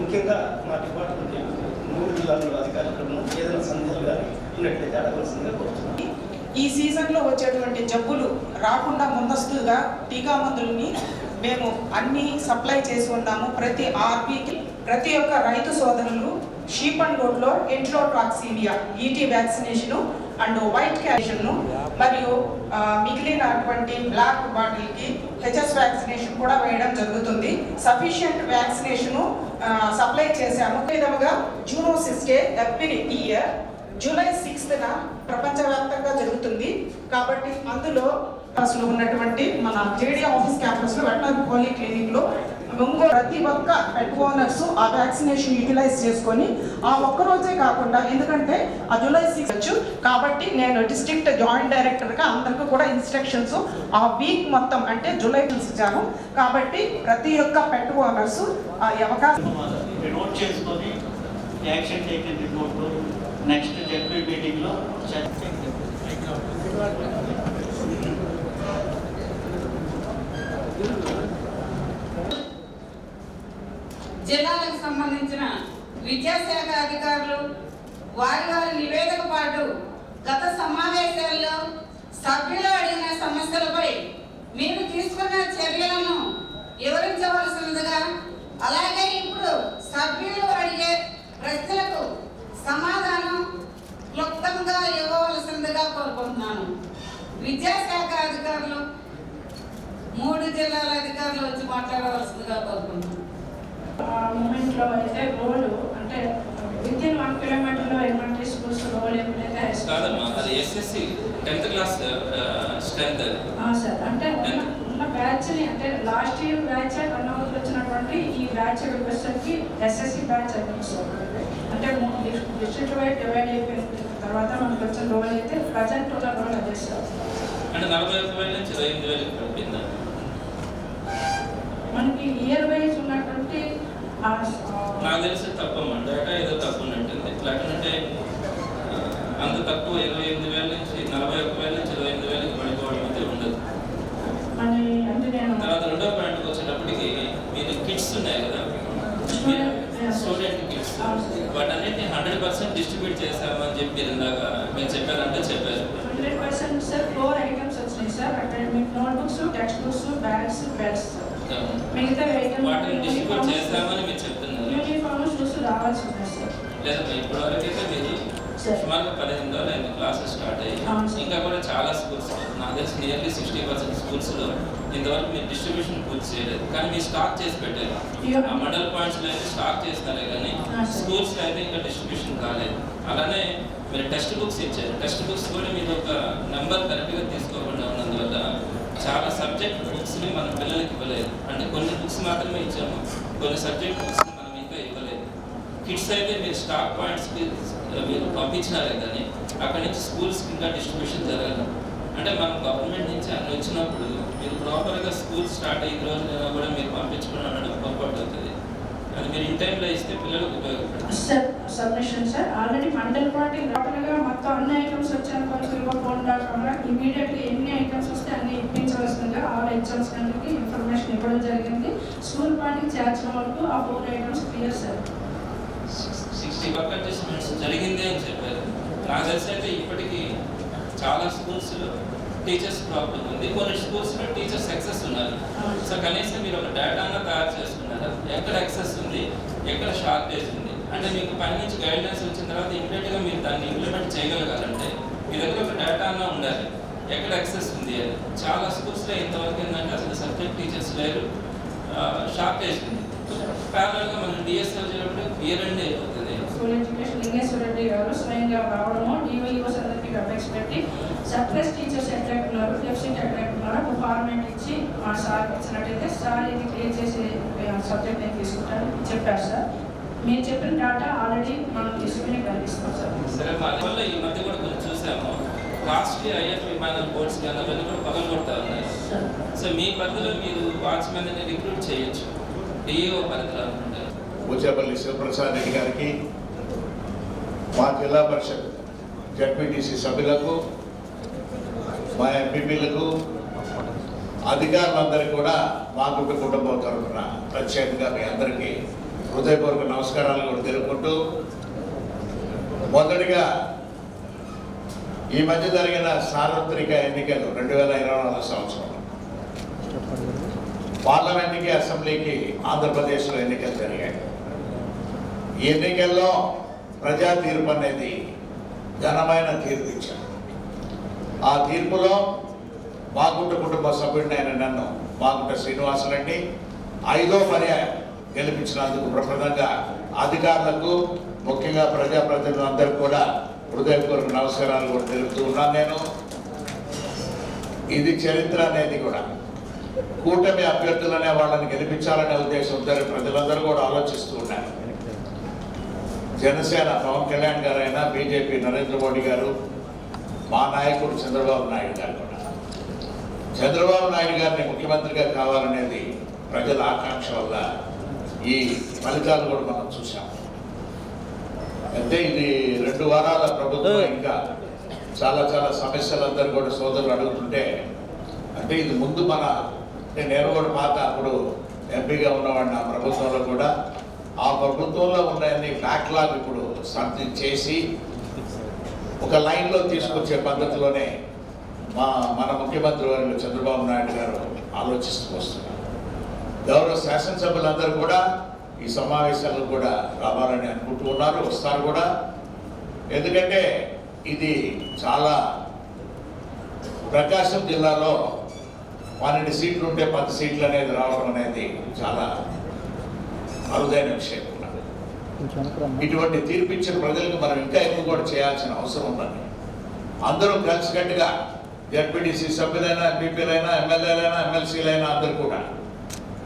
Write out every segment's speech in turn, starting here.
ముఖ్యంగా మా డిపార్ట్మెంట్ మూడు జిల్లాల్లో అధికారులు ఏదైనా సందేహాలు కానీ ఉన్నట్లయితే అడగవలసిందిగా కోరుతున్నాను. ఈ సీజన్లో వచ్చేటువంటి జబ్బులు రాకుండా ముందస్తుగా టీకా మందులని మేము అన్ని సప్లై చేసి ఉన్నాము. ప్రతి ఆర్బీకి ప్రతి ఒక్క రైతు సోదరులు sheep and గోడ్లో enterotoxaemia ET vaccination and white క్యాషన్ను మరియు మిగిలినటువంటి బ్లాక్ బాటిల్కి హెచ్ఎస్ వ్యాక్సినేషన్ కూడా వేయడం జరుగుతుంది. సఫిషియంట్ వ్యాక్సినేషను సప్లై చేశాము. విధముగా zoonosis day every year July సిక్స్త్న ప్రపంచవ్యాప్తంగా జరుగుతుంది. కాబట్టి అందులో అసలు ఉన్నటువంటి మన జేడీ ఆఫీస్ క్యాంపస్లో వెటనరీ పోలీ క్లినిక్లో ఇంకో ప్రతి ఒక్క పెట్ ఓనర్స్ ఆ వ్యాక్సినేషన్ యూటిలైజ్ చేసుకొని ఆ ఒక్క రోజే కాకుండా ఎందుకంటే ఆ జూలై సిక్స్ వచ్చు. కాబట్టి నేను డిస్ట్రిక్ట్ జాయింట్ డైరెక్టర్గా అందరికీ కూడా ఇన్స్ట్రక్షన్స్ ఆ వీక్ మొత్తం అంటే జూలై ఇచ్చాను. కాబట్టి ప్రతి ఒక్క పెట్ ఓనర్స్ ఆ అవకాశం నోట్ చేసుకొని యాక్షన్ రిపోర్ట్ నెక్స్ట్ జడ్పీ మీటింగ్లో జిల్లాలకు సంబంధించిన విద్యాశాఖ అధికారులు వారి వారి నివేదిక పాటు గత సమావేశాల్లో సభ్యులు అడిగిన సమస్యలపై మీరు తీసుకున్న చర్యలను వివరించవలసినదిగా అలాగే ఇప్పుడు సభ్యులు అడిగే ప్రశ్నలకు సమాధానం క్లుప్తంగా ఇవ్వవలసిందిగా కోరుకుంటున్నాను. విద్యాశాఖ అధికారులు మూడు జిల్లాల అధికారులు వచ్చి మాట్లాడవలసిందిగా కోరుకుంటున్నాను. మూమెంట్లో అయితే రోలు అంటే విత్ ఇన్ వన్ కిలోమీటర్లో ఎలిమెంటరీ స్కూల్స్ రోల్ ఎప్పుడైతే కాదమ్మా అది SSC tenth class strength sir అంటే ఉన్న బ్యాచ్ని అంటే లాస్ట్ ఇయర్ బ్యాచ్ అవర్ వచ్చినటువంటి ఈ బ్యాచ్ వచ్చేసరికి ఎస్ఎస్సి బ్యాచ్ అయిపోయింది అంటే డిస్ట్రిక్ట్ వైడ్ డివైడ్ అయిపోయిన తర్వాత మనకు వచ్చిన రోల్ అయితే ప్రజెంట్ ఉన్న రోల్ అదే సార్. అంటే నలభై ఒక్క వేల నుంచి ఇరవై ఎనిమిది వేలకు మనకి ఇయర్ వైజ్ ఉన్నటువంటి నాకు తెలిసి తప్పమ్మా డేటా ఏదో తప్పు ఉన్నట్టుంది లేకుంటే ఆ, అంత తక్కువ ఇరవై ఎనిమిది వేల నుంచి నలభై ఒక్క వేల నుంచి ఇరవై ఎనిమిది వేలకి పడిపోవడం అయితే ఉండదు. అంటే తర్వాత రెండో పాయింట్కి వచ్చేటప్పటికి మీరు కిట్స్ ఉన్నాయి కదా? స్టూడెంట్ కిట్స్ వాటన్నిటిని హండ్రెడ్ పర్సెంట్ డిస్ట్రిబ్యూట్ చేసామని చెప్పి మీరు ఇందాక మీరు చెప్పారంటే చెప్పారు. Hundred percent sir four items వచ్చినాయి సార్. అక్కడ మీకు notebooks text books bags belts మిగతా వాటిని డిస్ట్రిబ్యూట్ చేస్తామని మీరు చెప్తున్నారు. యూనిఫామ్ షూస్ రావాల్సి ఉన్నాయి సార్. లేదా ఇప్పటివరకు అయితే మీరు. సుమారుగా పదిహేను రోజులు అయింది క్లాసెస్ స్టార్ట్ అయ్యి. అవును సార్. ఇంకా కూడా చాలా స్కూల్స్ నాకు తెలిసి నియర్లీ సిక్స్టీ పర్సెంట్ స్కూల్స్లో ఇంతవరకు మీరు డిస్ట్రిబ్యూషన్ పూర్తి చేయలేదు. కానీ మీరు స్టాక్ చేసి పెట్టారు. ఆ మండల్ పాయింట్స్లో అయితే స్టాక్ చేస్తారే కానీ. స్కూల్స్లో అయితే ఇంకా డిస్ట్రిబ్యూషన్ కాలేదు. అలానే మీరు టెక్స్ట్ బుక్స్ ఇచ్చారు. టెక్స్ట్ బుక్స్ కూడా మీరు ఒక నెంబర్ కరెక్ట్గా తీసుకోకుండా ఉన్నందువల్ల చాలా సబ్జెక్ట్ బుక్స్ని మన పిల్లలకి ఇవ్వలేదు. అంటే కొన్ని బుక్స్ మాత్రమే ఇచ్చాము. కొన్ని సబ్జెక్ట్ బుక్స్ మనం ఇంకా ఇవ్వలేదు. కిడ్స్ అయితే మీరు స్టాక్ పాయింట్స్కి మీరు పంపించినారే కానీ అక్కడి నుంచి స్కూల్స్కి ఇంకా డిస్ట్రిబ్యూషన్ జరగదు. అంటే మనం గవర్నమెంట్ నుంచి అన్ని వచ్చినప్పుడు మీరు ప్రాపర్గా స్కూల్ స్టార్ట్ అయ్యే రోజు కూడా మీరు పంపించుకుని అనడం అవుతుంది. అది మీరు ఇన్ టైంలో ఇస్తే పిల్లలకు ఉపయోగపడుతుంది. Sir submission sir already mandal party లోపలగా మొత్తం అన్ని ఐటమ్స్ వచ్చాను కొంచెం ఫోన్ కాకుండా ఇమీడియట్గా ఎన్ని ఐటమ్స్ వస్తే అన్ని ఇప్పించవలసిందిగా ఆల్ ఎగ్జామ్స్ కంటే ఇన్ఫర్మేషన్ ఇవ్వడం జరిగింది. స్కూల్ పార్టీ చేర్చడం వరకు ఆ four items clear sir sixty work adjustments జరిగింది అని చెప్పారు. నాకు తెలిసి అయితే ఇప్పటికీ చాలా స్కూల్స్లో టీచర్స్ ప్రాబ్లం ఉంది. కొన్ని స్కూల్స్లో టీచర్స్ ఎక్సెస్ ఉన్నారు. సో కనీసం మీరు ఒక డేటాను తయారు చేసుకున్నారా? ఎక్కడ ఎక్సెస్ ఉంది? ఎక్కడ షార్టేజ్ ఉంది? అంటే మీకు పని నుంచి గైడ్లైన్స్ వచ్చిన తర్వాత ఇమీడియట్గా మీరు దాన్ని ఇంప్లిమెంట్ చేయగలగాలంటే మీ దగ్గర ఒక డేటా ఉండాలి. ఎక్కడ ఎక్సెస్ ఉంది అని. చాలా స్కూల్స్లో ఇంతవరకు ఏంటంటే అసలు సబ్జెక్ట్ టీచర్స్ లేరు. షార్టేజ్ ఉంది. ప్యారల్గా మనం డిఎస్ఎల్ చేయడం ఇయర్ అండ్ అయిపోతుంది. స్కూల్ ఎడ్యుకేషన్ లింగేశ్వర రెడ్డి గారు స్వయంగా రావడము డివైఓస్ అందరికీ అపేక్ష పెట్టి సర్ప్లస్ టీచర్స్ డెఫిసిట్ ఎట్లయితే ఉన్నారో? ఒక ఫార్మేట్ ఇచ్చి మా సార్ ఇచ్చినట్టయితే సార్ ఇది క్లియర్ చేసి సబ్జెక్ట్ నేను తీసుకుంటాను చెప్పారు సార్. మీరు చెప్పిన డేటా ఆల్రెడీ మనం తీసుకుని కనిపిస్తాం సార్. సరే మా వల్ల ఈ మధ్య కూడా కొంచెం చూసాము. కాస్ట్లీ ఐఎఫ్ విమానాల బోర్డ్స్ కానీ అవన్నీ కూడా పగలు కొడతా ఉన్నాయి సార్. సో మీ పరిధిలో మీరు వాచ్మెన్ రిక్రూట్ చేయొచ్చు. డిఈఓ పరిధిలో అనుకుంటారు శివప్రసాద్ రెడ్డి గారికి మా జిల్లా పరిషత్ జడ్పీటీసీ సభ్యులకు మా ఎంపీపీలకు అధికారులందరికీ కూడా మా కుటుంబ కుటుంబం తరఫున ప్రత్యేకంగా మీ అందరికీ హృదయపూర్వక నమస్కారాలు కూడా తెలుపుకుంటూ మొదటిగా ఈ మధ్య జరిగిన సార్వత్రిక ఎన్నికలు రెండు వేల ఇరవై నాలుగు సంవత్సరం. పార్లమెంట్కి అసెంబ్లీకి ఆంధ్రప్రదేశ్లో ఎన్నికలు జరిగాయి. ఈ ఎన్నికల్లో ప్రజా తీర్పు అనేది ఘనమైన తీర్పు ఇచ్చారు. ఆ తీర్పులో మాగుంట కుటుంబ సభ్యుడినైన నన్ను మాగుంట శ్రీనివాసులండి. ఐదో పర్యాయం గెలిపించినందుకు ప్రప్రదంగా అధికారులకు ముఖ్యంగా ప్రజాప్రతినిధులందరికీ కూడా హృదయపూర్వక నమస్కారాలు కూడా తెలుపుతూ ఉన్నాను నేను. ఇది చరిత్ర అనేది కూడా. కూటమి అభ్యర్థులనే వాళ్ళని గెలిపించాలనే ఉద్దేశంతో ప్రజలందరూ కూడా ఆలోచిస్తూ ఉన్నారు. జనసేన పవన్ కళ్యాణ్ గారు అయినా బీజేపీ నరేంద్ర మోడీ గారు మా నాయకుడు చంద్రబాబు నాయుడు గారు కూడా. చంద్రబాబు నాయుడు గారిని ముఖ్యమంత్రిగా కావాలనేది ప్రజల ఆకాంక్ష వల్ల ఈ ఫలితాలు కూడా మనం చూసాం అంటే ఇది రెండు వారాల ప్రభుత్వం ఇంకా చాలా చాలా సమస్యలు అందరూ కూడా సోదరులు అడుగుతుంటే అంటే ఇది ముందు మన నేను కూడా పాత అప్పుడు ఎంపీగా ఉన్నవాడిని ఆ ప్రభుత్వంలో కూడా ఆ ప్రభుత్వంలో ఉన్నాయన్ని బ్యాక్లాగ్ ఇప్పుడు సర్ది చేసి ఒక లైన్లో తీసుకొచ్చే పద్ధతిలోనే మా మన ముఖ్యమంత్రి వారు చంద్రబాబు నాయుడు గారు ఆలోచిస్తూ వస్తున్నారు. గౌరవ శాసనసభ్యులందరూ కూడా ఈ సమావేశాలకు కూడా రావాలని అనుకుంటూ ఉన్నారు వస్తారు కూడా. ఎందుకంటే ఇది చాలా ప్రకాశం జిల్లాలో పన్నెండు సీట్లు ఉంటే పది సీట్లు అనేది రావడం అనేది చాలా అరుదైన విషయం. ఇటువంటి తీర్పిచ్చిన ప్రజలకు మనం ఇంకా ఎక్కువ కూడా చేయాల్సిన అవసరం ఉందండి. అందరూ కలిసికట్టుగా జడ్పీటీసీ సభ్యులైనా ఎంపీపీలైనా ఎమ్మెల్యేలైనా ఎమ్మెల్సీలైనా అందరూ కూడా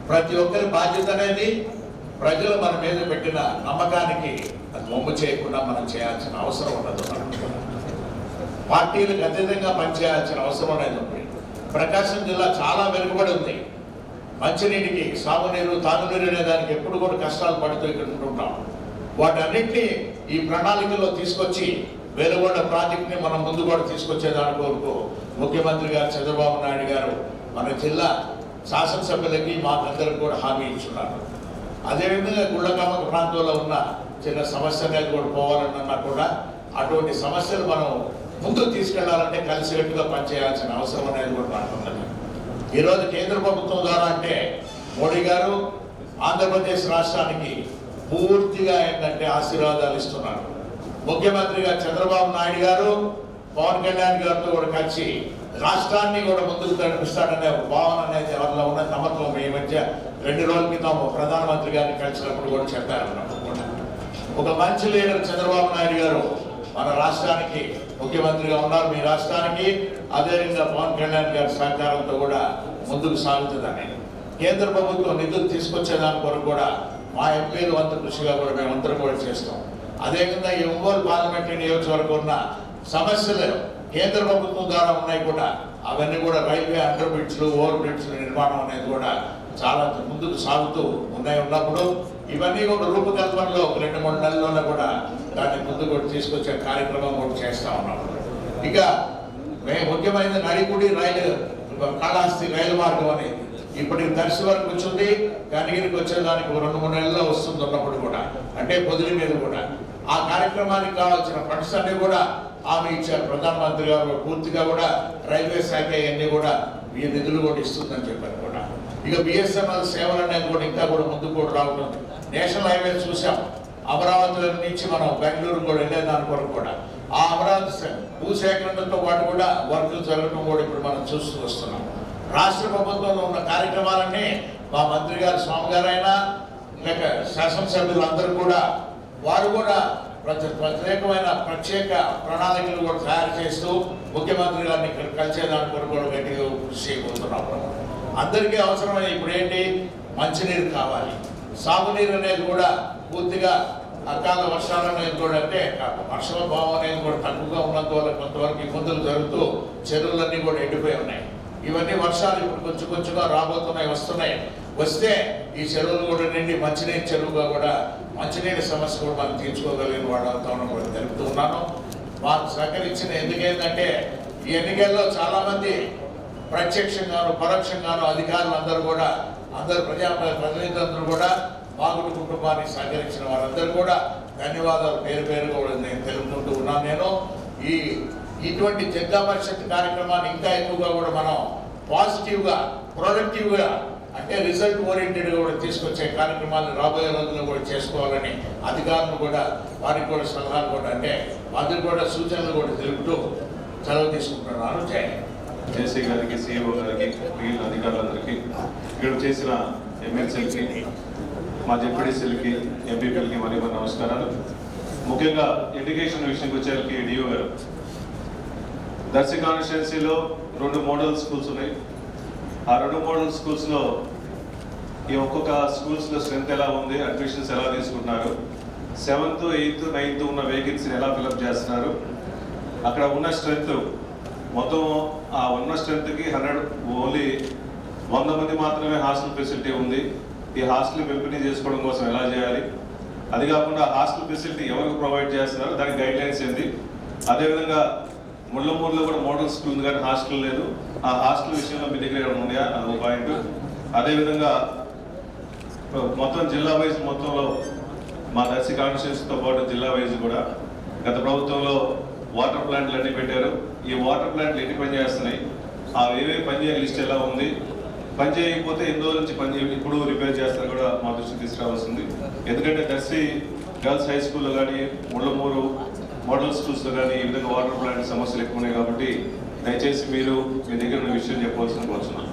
ప్రతి ఒక్కరి బాధ్యత అనేది ప్రజలు మన మీద పెట్టిన నమ్మకానికి అది మొమ్ము చేయకుండా మనం చేయాల్సిన అవసరం ఉండదు పార్టీలకు అతీతంగా పనిచేయాల్సిన అవసరం అనేది ఉంది. ప్రకాశం జిల్లా చాలా వెనుకబడి ఉంది. మంచినీటికి సాగునీరు తాగునీరు అనే దానికి ఎప్పుడు కూడా కష్టాలు పడుతూ ఇక్కడ ఉంటుంటాం. వాటన్నింటినీ ఈ ప్రణాళికలో తీసుకొచ్చి వెలుగొండ ప్రాజెక్ట్ని మనం ముందు కూడా తీసుకొచ్చే దాని కొరకు ముఖ్యమంత్రి గారు చంద్రబాబు నాయుడు గారు మన జిల్లా శాసనసభ్యులకి మాకందరికి కూడా హామీ ఇచ్చున్నారు. అదేవిధంగా గుళ్ళకామక ప్రాంతంలో ఉన్న చిన్న సమస్య అనేది కూడా పోవాలన్నా కూడా అటువంటి సమస్యలు మనం ముందుకు తీసుకెళ్ళాలంటే కలిసికట్టుగా పనిచేయాల్సిన అవసరం అనేది కూడా మనకు ఈరోజు కేంద్ర ప్రభుత్వం ద్వారా అంటే మోడీ గారు ఆంధ్రప్రదేశ్ రాష్ట్రానికి పూర్తిగా ఏంటంటే ఆశీర్వాదాలు ఇస్తున్నారు ముఖ్యమంత్రిగా చంద్రబాబు నాయుడు గారు పవన్ కళ్యాణ్ గారితో కూడా కలిసి రాష్ట్రాన్ని కూడా ముందుకు నడిపిస్తాడనే ఒక భావన అనేది ఎవరిలో ఉన్న నమ్మకం ఈ మధ్య రెండు రోజుల క్రితం ప్రధానమంత్రి గారిని కలిసినప్పుడు కూడా చెప్పారు ఒక మంచి లీడర్ చంద్రబాబు నాయుడు గారు మన రాష్ట్రానికి ముఖ్యమంత్రిగా ఉన్నారు. మీ రాష్ట్రానికి అదేవిధంగా పవన్ కళ్యాణ్ గారి సహకారంతో కూడా ముందుకు సాగుతుందని. కేంద్ర ప్రభుత్వం నిధులు తీసుకొచ్చేదాని కొరకు కూడా మా ఎంపీలు వంతు కృషిగా కూడా మేమందరం కూడా చేస్తాం. అదేవిధంగా ఈ ఒంగోలు పార్లమెంటరీ నియోజకవర్గం ఉన్న సమస్యలు కేంద్ర ప్రభుత్వం ద్వారా ఉన్నాయి కూడా అవన్నీ కూడా రైల్వే అండర్ బ్రిడ్జ్లు ఓవర్ బ్రిడ్జ్ల నిర్మాణం అనేది కూడా చాలా ముందుకు సాగుతూ ఉన్నాయి ఉన్నప్పుడు ఇవన్నీ కూడా రూపకల్పనలో ఒక రెండు మూడు నెలల్లోనే కూడా దాన్ని ముందుకు కూడా తీసుకొచ్చే కార్యక్రమం కూడా చేస్తా ఉన్నాం. ఇక మే- ముఖ్యమైన నడికుడి రైలు కాళహస్తి రైలు మార్గం అనేది. ఇప్పటికి దర్శి వరకు వచ్చింది కనిగిరికి వచ్చేదానికి రెండు మూడు నెలల్లో వస్తుంది ఉన్నప్పుడు కూడా అంటే పొదిలి మీద కూడా. ఆ కార్యక్రమానికి కావాల్సిన ఫండ్స్ అన్ని కూడా ఆమె ఇచ్చారు ప్రధానమంత్రి గారు. పూర్తిగా కూడా రైల్వే శాఖ ఇవన్నీ కూడా ఈ నిధులు కూడా ఇస్తుందని చెప్పారు కూడా. ఇక బిఎస్ఎన్ఎల్ సేవలు అనేది కూడా ఇంకా కూడా ముందుకు కూడా రావడం నేషనల్ హైవే చూసాం. అమరావతిలో నుంచి మనం బెంగళూరు కూడా వెళ్ళే దాని కొరకు కూడా. ఆ అమరావతి భూసేకరణతో పాటు కూడా వర్కులు జరగడం కూడా ఇప్పుడు మనం చూస్తూ వస్తున్నాం. రాష్ట్ర ప్రభుత్వంలో ఉన్న కార్యక్రమాలన్నీ మా మంత్రి గారు స్వామి గారైనా లేక శాసనసభ్యులందరూ కూడా వారు కూడా ప్రతి ప్రత్యేకమైన ప్రత్యేక ప్రణాళికలు కూడా తయారు చేస్తూ ముఖ్యమంత్రి గారిని ఇక్కడ కలిసేదాని కొరకు కూడా గట్టిగా కృషి చేయబోతున్నాం. అందరికీ అవసరమైన ఇప్పుడు ఏంటి? మంచినీరు కావాలి. సాగునీరు అనేది కూడా పూర్తిగా అకాల వర్షాలు అనేది కూడా అంటే వర్షాల భావం అనేది కూడా తక్కువగా ఉన్నంత కొంతవరకు ఇబ్బందులు జరుగుతూ చెరువులన్నీ కూడా ఎండిపోయి ఉన్నాయి. ఇవన్నీ వర్షాలు ఇప్పుడు కొంచెం కొంచెంగా రాబోతున్నాయి వస్తున్నాయి. వస్తే ఈ చెరువులు కూడా నిండి మంచినీరు చెరువుగా కూడా మంచినీటి సమస్య కూడా మనం తీర్చుకోగలిగిన వాళ్ళతో కూడా తెలుపుతూ ఉన్నాను. వారు సహకరించిన ఎందుకేంటంటే ఈ ఎన్నికల్లో చాలామంది ప్రత్యక్షంగాను పరోక్షంగాను అధికారులందరూ కూడా అందరు ప్రజా ప్రతినిధులందరూ కూడా బాగుడు కుటుంబానికి సహకరించిన వారందరూ కూడా ధన్యవాదాలు పేరు పేరు కూడా నేను తెలుపుకుంటూ ఉన్నాను. నేను ఈ ఇటువంటి జిల్లా పరిషత్ కార్యక్రమాన్ని ఇంకా ఎక్కువగా కూడా మనం పాజిటివ్గా ప్రొడక్టివ్గా అంటే రిజల్ట్ ఓరియంటెడ్గా కూడా తీసుకొచ్చే కార్యక్రమాలను రాబోయే రోజుల్లో కూడా చేసుకోవాలని అధికారులు కూడా వారికి కూడా సలహాలు కూడా అంటే వారికి కూడా సూచనలు కూడా తెలుపుతూ సెలవు తీసుకుంటున్నాను జేసీ గారికి సిఇఓ గారికి మిగిలిన అధికారులందరికీ ఇక్కడ చేసిన ఎమ్మెల్సీలకి మా జెడ్పీడీసీలకి ఎంపీపీలకి మరి మరి నమస్కారాలు. ముఖ్యంగా ఎడ్యుకేషన్ విషయంకి వచ్చేసరికి డిఓ గారు దర్శి కాన్స్టిట్యున్సీలో రెండు మోడల్ స్కూల్స్ ఉన్నాయి. ఆ రెండు మోడల్ స్కూల్స్లో ఈ ఒక్కొక్క స్కూల్స్లో స్ట్రెంత్ ఎలా ఉంది అడ్మిషన్స్ ఎలా తీసుకుంటున్నారు సెవెంత్ ఎయిత్ నైన్త్ ఉన్న వేకెన్సీని ఎలా ఫిలప్ చేస్తున్నారు అక్కడ ఉన్న స్ట్రెంత్ మొత్తం ఆ ఉన్న స్ట్రెంత్కి హండ్రెడ్ ఓన్లీ వంద మంది మాత్రమే హాస్టల్ ఫెసిలిటీ ఉంది. ఈ హాస్టల్ పంపిణీ చేసుకోవడం కోసం ఎలా చేయాలి? అది కాకుండా హాస్టల్ ఫెసిలిటీ ఎవరికి ప్రొవైడ్ చేస్తున్నారు? దానికి గైడ్ లైన్స్ ఏంటి? అదేవిధంగా ముళ్ళమూరులో కూడా మోడల్ స్కూల్ ఉంది కానీ హాస్టల్ లేదు. ఆ హాస్టల్ విషయంలో మీ దగ్గర ఏమైనా ఉన్నాయా? ఒక పాయింట్. అదేవిధంగా మొత్తం జిల్లా వైజ్ మొత్తంలో మా దర్శి కాన్స్టిట్యూన్సీతో పాటు జిల్లా వైజ్ కూడా గత ప్రభుత్వంలో వాటర్ ప్లాంట్లు అన్ని పెట్టారు. ఈ వాటర్ ప్లాంట్లు ఎన్ని పనిచేస్తున్నాయి ఆ ఏవే పనిచేయ లిస్ట్ ఎలా ఉంది? పని చేయకపోతే ఎన్ని రోజుల నుంచి పని ఇప్పుడు రిపేర్ చేస్తారు కూడా మా దృష్టికి తీసుకురావాల్సింది ఎందుకంటే దర్శి గర్ల్స్ హై స్కూల్లో కానీ ముళ్ళమూరు మోడల్ స్కూల్స్లో కానీ ఈ విధంగా వాటర్ ప్లాంట్ సమస్యలు ఎక్కువ ఉన్నాయి కాబట్టి దయచేసి మీరు మీ దగ్గర ఉన్న విషయం చెప్పవలసిన కోరుతున్నాను